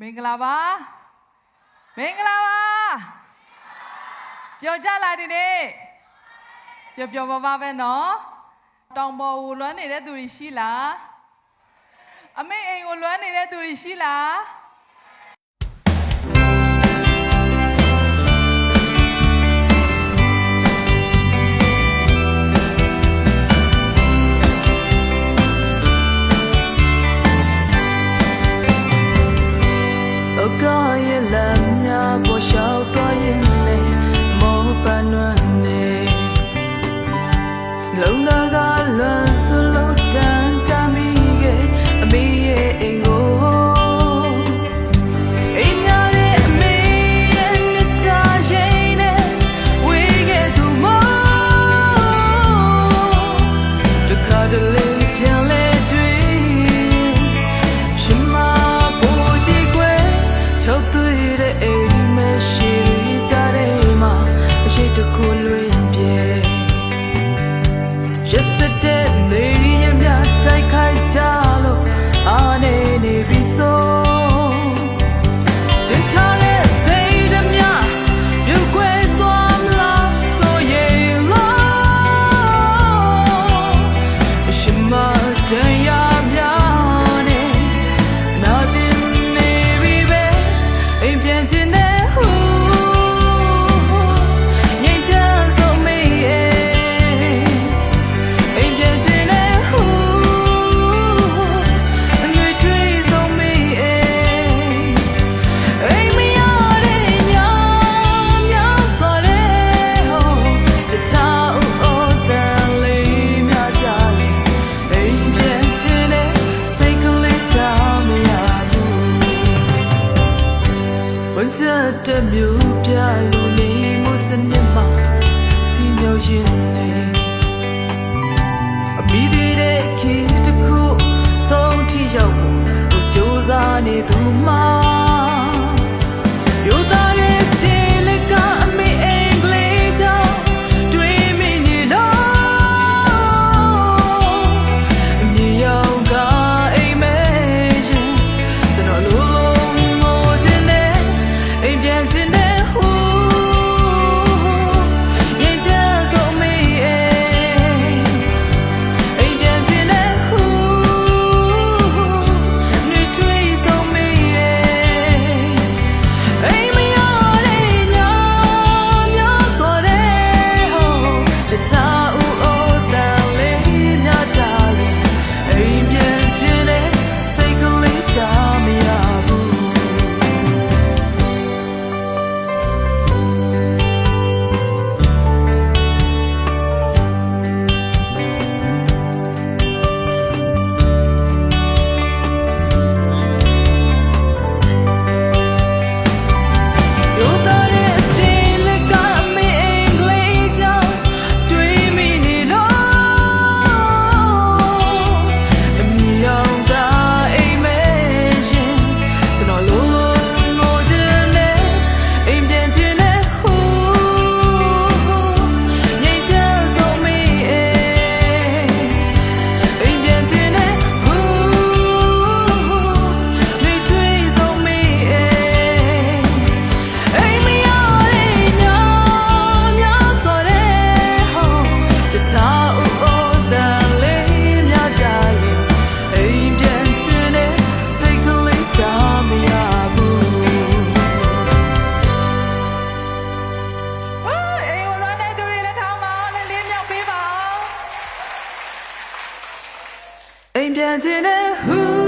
မင်္ဂလာပါမင်္ဂလာပါပြောကြလားဒီနေ့ပြောပြောပါပါပဲနော်တောင်ပေါ်ကိုလွမ်းနေတဲ့သူတွေရှိလားအမေအိမ်ကိုလွမ်းနေတဲ့သူတွေရှိလား 언제까지나 후